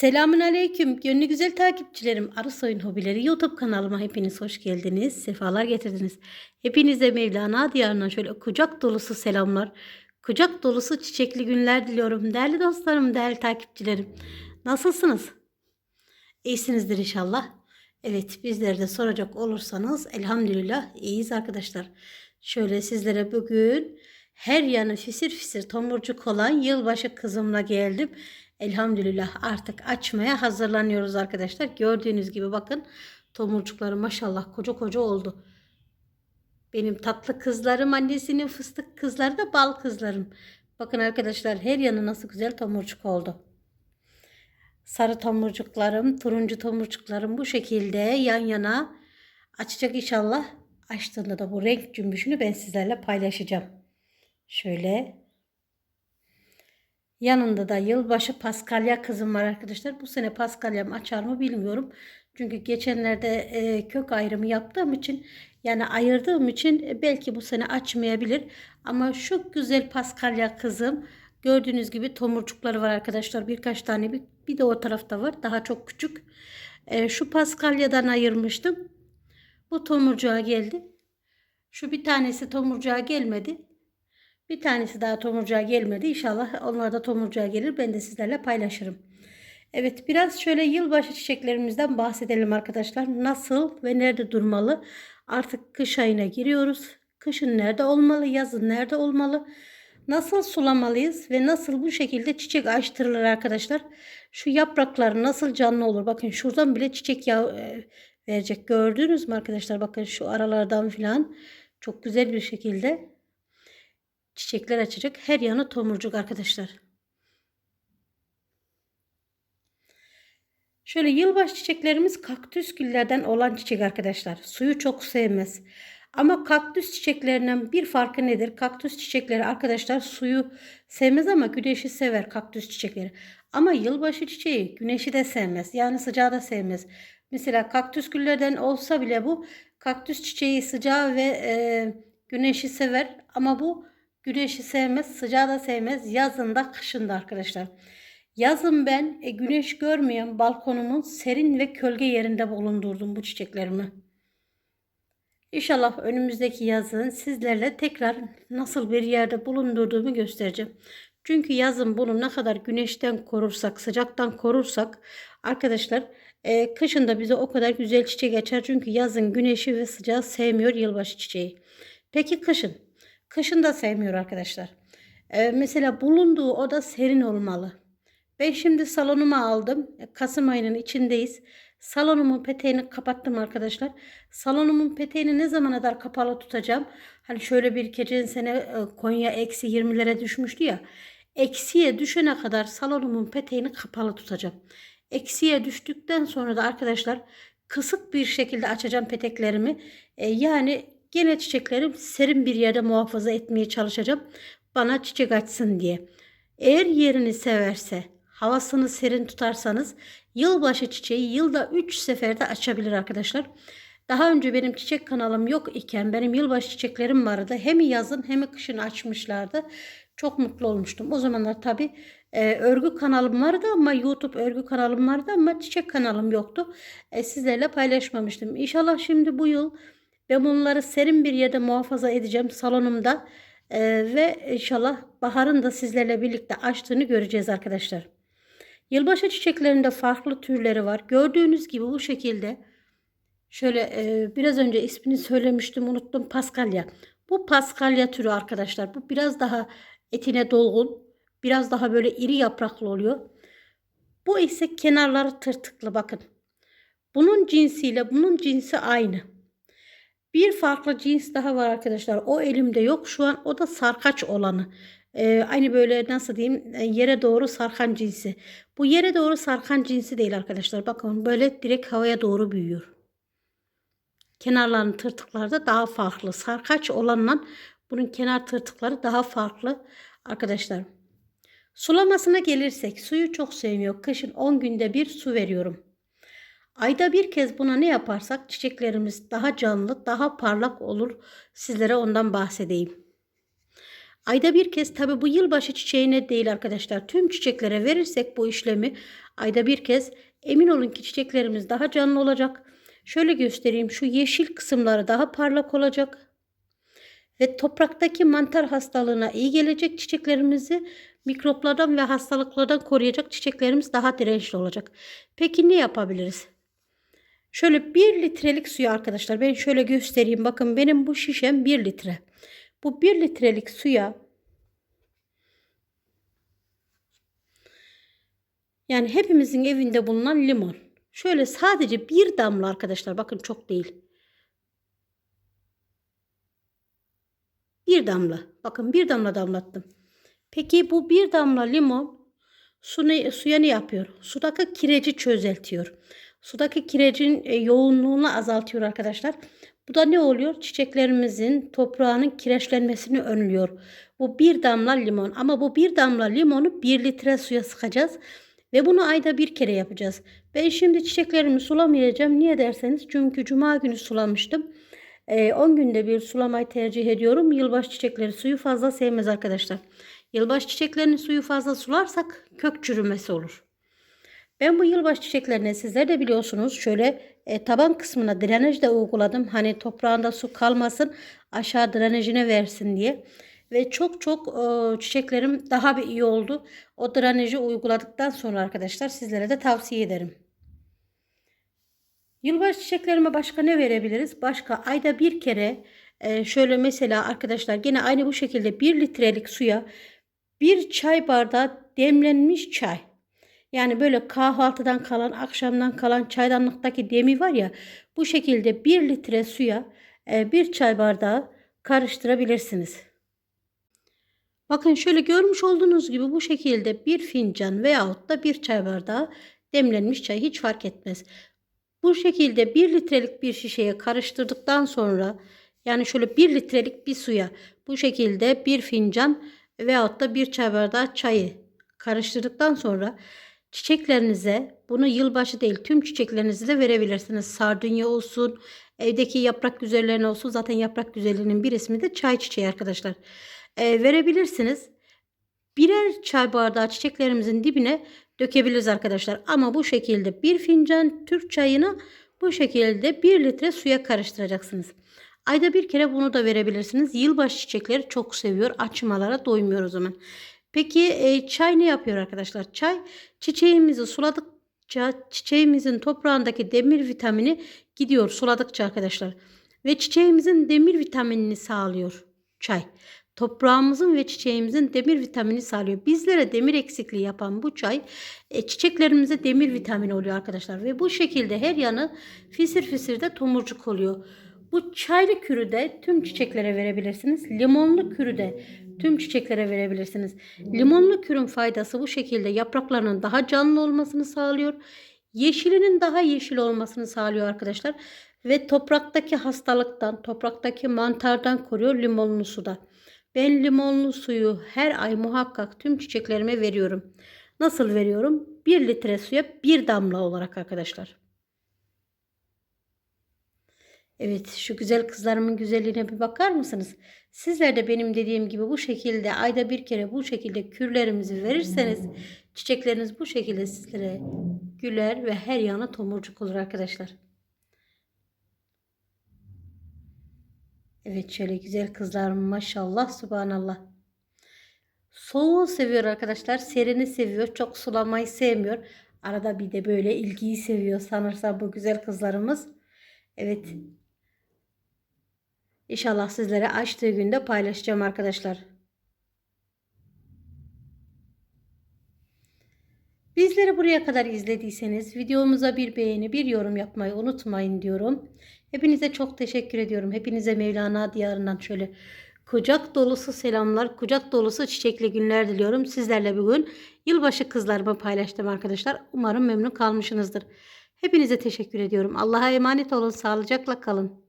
Selamün Aleyküm. Gönlü güzel takipçilerim. Arı Soyun Hobileri YouTube kanalıma hepiniz hoş geldiniz. Sefalar getirdiniz. Hepinize Mevlana diyarından şöyle kucak dolusu selamlar. Kucak dolusu çiçekli günler diliyorum. Değerli dostlarım, değerli takipçilerim. Nasılsınız? İyisinizdir inşallah. Evet bizleri de soracak olursanız elhamdülillah iyiyiz arkadaşlar. Şöyle sizlere bugün her yanı fisir fisir tomurcuk olan yılbaşı kızımla geldim. Elhamdülillah artık açmaya hazırlanıyoruz arkadaşlar. Gördüğünüz gibi bakın tomurcukları maşallah koca koca oldu. Benim tatlı kızlarım, annesinin fıstık kızları da bal kızlarım. Bakın arkadaşlar her yanı nasıl güzel tomurcuk oldu. Sarı tomurcuklarım, turuncu tomurcuklarım bu şekilde yan yana açacak inşallah. Açtığında da bu renk cümbüşünü ben sizlerle paylaşacağım. Şöyle Yanında da yılbaşı paskalya kızım var arkadaşlar. Bu sene paskalyam açar mı bilmiyorum. Çünkü geçenlerde e, kök ayrımı yaptığım için yani ayırdığım için e, belki bu sene açmayabilir. Ama şu güzel paskalya kızım gördüğünüz gibi tomurcukları var arkadaşlar. Birkaç tane bir, bir de o tarafta var. Daha çok küçük. E, şu paskalyadan ayırmıştım. Bu tomurcuğa geldi. Şu bir tanesi tomurcuğa gelmedi. Bir tanesi daha tomurcuğa gelmedi. İnşallah onlar da tomurcuğa gelir. Ben de sizlerle paylaşırım. Evet biraz şöyle yılbaşı çiçeklerimizden bahsedelim arkadaşlar. Nasıl ve nerede durmalı? Artık kış ayına giriyoruz. Kışın nerede olmalı? Yazın nerede olmalı? Nasıl sulamalıyız ve nasıl bu şekilde çiçek açtırılır arkadaşlar? Şu yapraklar nasıl canlı olur? Bakın şuradan bile çiçek yağı e, verecek. Gördünüz mü arkadaşlar? Bakın şu aralardan filan çok güzel bir şekilde çiçekler açacak. Her yanı tomurcuk arkadaşlar. Şöyle yılbaşı çiçeklerimiz kaktüs güllerden olan çiçek arkadaşlar. Suyu çok sevmez. Ama kaktüs çiçeklerinden bir farkı nedir? Kaktüs çiçekleri arkadaşlar suyu sevmez ama güneşi sever kaktüs çiçekleri. Ama yılbaşı çiçeği güneşi de sevmez. Yani sıcağı da sevmez. Mesela kaktüs güllerden olsa bile bu kaktüs çiçeği sıcağı ve e, güneşi sever. Ama bu güneşi sevmez, sıcağı da sevmez. Yazında, kışında arkadaşlar. Yazın ben e, güneş görmeyen balkonumun serin ve kölge yerinde bulundurdum bu çiçeklerimi. İnşallah önümüzdeki yazın sizlerle tekrar nasıl bir yerde bulundurduğumu göstereceğim. Çünkü yazın bunu ne kadar güneşten korursak, sıcaktan korursak arkadaşlar e, kışın bize o kadar güzel çiçek açar. Çünkü yazın güneşi ve sıcağı sevmiyor yılbaşı çiçeği. Peki kışın? Kışın da sevmiyor arkadaşlar. E, mesela bulunduğu oda serin olmalı. Ben şimdi salonuma aldım. E, Kasım ayının içindeyiz. Salonumun peteğini kapattım arkadaşlar. Salonumun peteğini ne zamana kadar kapalı tutacağım? Hani şöyle bir geçen sene e, Konya eksi 20'lere düşmüştü ya. Eksiye düşene kadar salonumun peteğini kapalı tutacağım. Eksiye düştükten sonra da arkadaşlar kısık bir şekilde açacağım peteklerimi. E, yani gene çiçeklerim serin bir yerde muhafaza etmeye çalışacağım. Bana çiçek açsın diye. Eğer yerini severse havasını serin tutarsanız yılbaşı çiçeği yılda 3 seferde açabilir arkadaşlar. Daha önce benim çiçek kanalım yok iken benim yılbaşı çiçeklerim vardı. Hem yazın hem kışın açmışlardı. Çok mutlu olmuştum. O zamanlar tabi e, örgü kanalım vardı ama YouTube örgü kanalım vardı ama çiçek kanalım yoktu. E, sizlerle paylaşmamıştım. İnşallah şimdi bu yıl ben bunları serin bir yerde muhafaza edeceğim salonumda. E, ve inşallah baharın da sizlerle birlikte açtığını göreceğiz arkadaşlar. Yılbaşı çiçeklerinde farklı türleri var. Gördüğünüz gibi bu şekilde şöyle e, biraz önce ismini söylemiştim unuttum paskalya. Bu paskalya türü arkadaşlar. Bu biraz daha etine dolgun. Biraz daha böyle iri yapraklı oluyor. Bu ise kenarları tırtıklı bakın. Bunun cinsiyle bunun cinsi aynı. Bir farklı cins daha var arkadaşlar. O elimde yok şu an. O da sarkaç olanı. Ee, aynı böyle nasıl diyeyim e, yere doğru sarkan cinsi. Bu yere doğru sarkan cinsi değil arkadaşlar. Bakın böyle direkt havaya doğru büyüyor. Kenarlarının tırtıkları da daha farklı. Sarkaç olanla bunun kenar tırtıkları daha farklı arkadaşlar. Sulamasına gelirsek suyu çok sevmiyor. Kışın 10 günde bir su veriyorum. Ayda bir kez buna ne yaparsak çiçeklerimiz daha canlı, daha parlak olur. Sizlere ondan bahsedeyim. Ayda bir kez tabi bu yılbaşı çiçeğine değil arkadaşlar. Tüm çiçeklere verirsek bu işlemi Ayda bir kez. Emin olun ki çiçeklerimiz daha canlı olacak. Şöyle göstereyim. Şu yeşil kısımları daha parlak olacak. Ve topraktaki mantar hastalığına iyi gelecek çiçeklerimizi mikroplardan ve hastalıklardan koruyacak çiçeklerimiz daha dirençli olacak. Peki ne yapabiliriz? Şöyle 1 litrelik suyu arkadaşlar ben şöyle göstereyim. Bakın benim bu şişem 1 litre. Bu 1 litrelik suya yani hepimizin evinde bulunan limon. Şöyle sadece bir damla arkadaşlar bakın çok değil. Bir damla. Bakın bir damla damlattım. Peki bu bir damla limon su ne, suya ne yapıyor? Sudaki kireci çözeltiyor. Sudaki kirecin e, yoğunluğunu azaltıyor arkadaşlar. Bu da ne oluyor? Çiçeklerimizin toprağının kireçlenmesini önlüyor. Bu bir damla limon ama bu bir damla limonu bir litre suya sıkacağız. Ve bunu ayda bir kere yapacağız. Ben şimdi çiçeklerimi sulamayacağım. Niye derseniz çünkü cuma günü sulamıştım. 10 ee, günde bir sulamayı tercih ediyorum. Yılbaşı çiçekleri suyu fazla sevmez arkadaşlar. Yılbaşı çiçeklerinin suyu fazla sularsak kök çürümesi olur. Ben bu yılbaşı çiçeklerine sizler de biliyorsunuz şöyle e, taban kısmına drenaj da uyguladım. Hani toprağında su kalmasın aşağı drenajine versin diye. Ve çok çok e, çiçeklerim daha bir iyi oldu. O drenajı uyguladıktan sonra arkadaşlar sizlere de tavsiye ederim. Yılbaşı çiçeklerime başka ne verebiliriz? Başka ayda bir kere e, şöyle mesela arkadaşlar gene aynı bu şekilde bir litrelik suya bir çay bardağı demlenmiş çay. Yani böyle kahvaltıdan kalan, akşamdan kalan çaydanlıktaki demi var ya bu şekilde bir litre suya e, bir çay bardağı karıştırabilirsiniz. Bakın şöyle görmüş olduğunuz gibi bu şekilde bir fincan veyahut da bir çay bardağı demlenmiş çay hiç fark etmez. Bu şekilde 1 litrelik bir şişeye karıştırdıktan sonra yani şöyle 1 litrelik bir suya bu şekilde bir fincan veyahut da bir çay bardağı çayı karıştırdıktan sonra çiçeklerinize bunu yılbaşı değil tüm çiçeklerinizi de verebilirsiniz. Sardunya olsun, evdeki yaprak güzellerine olsun. Zaten yaprak güzelliğinin bir ismi de çay çiçeği arkadaşlar. Ee, verebilirsiniz. Birer çay bardağı çiçeklerimizin dibine dökebiliriz arkadaşlar. Ama bu şekilde bir fincan Türk çayını bu şekilde bir litre suya karıştıracaksınız. Ayda bir kere bunu da verebilirsiniz. Yılbaşı çiçekleri çok seviyor. Açmalara doymuyor o zaman. Peki e, çay ne yapıyor arkadaşlar? Çay çiçeğimizi suladıkça çiçeğimizin toprağındaki demir vitamini gidiyor suladıkça arkadaşlar. Ve çiçeğimizin demir vitaminini sağlıyor çay toprağımızın ve çiçeğimizin demir vitamini sağlıyor. Bizlere demir eksikliği yapan bu çay e, çiçeklerimize demir vitamini oluyor arkadaşlar. Ve bu şekilde her yanı fisir fisir de tomurcuk oluyor. Bu çaylı kürü de tüm çiçeklere verebilirsiniz. Limonlu kürü de tüm çiçeklere verebilirsiniz. Limonlu kürün faydası bu şekilde yapraklarının daha canlı olmasını sağlıyor. Yeşilinin daha yeşil olmasını sağlıyor arkadaşlar. Ve topraktaki hastalıktan, topraktaki mantardan koruyor limonlu suda. Ben limonlu suyu her ay muhakkak tüm çiçeklerime veriyorum. Nasıl veriyorum? 1 litre suya 1 damla olarak arkadaşlar. Evet şu güzel kızlarımın güzelliğine bir bakar mısınız? Sizler de benim dediğim gibi bu şekilde ayda bir kere bu şekilde kürlerimizi verirseniz çiçekleriniz bu şekilde sizlere güler ve her yana tomurcuk olur arkadaşlar. Evet şöyle güzel kızlar maşallah subhanallah. Soğuğu seviyor arkadaşlar. Serini seviyor. Çok sulamayı sevmiyor. Arada bir de böyle ilgiyi seviyor sanırsam bu güzel kızlarımız. Evet. İnşallah sizlere açtığı günde paylaşacağım arkadaşlar. Bizleri buraya kadar izlediyseniz videomuza bir beğeni, bir yorum yapmayı unutmayın diyorum. Hepinize çok teşekkür ediyorum. Hepinize Mevlana diyarından şöyle kucak dolusu selamlar, kucak dolusu çiçekli günler diliyorum. Sizlerle bugün yılbaşı kızlarımı paylaştım arkadaşlar. Umarım memnun kalmışsınızdır. Hepinize teşekkür ediyorum. Allah'a emanet olun. Sağlıcakla kalın.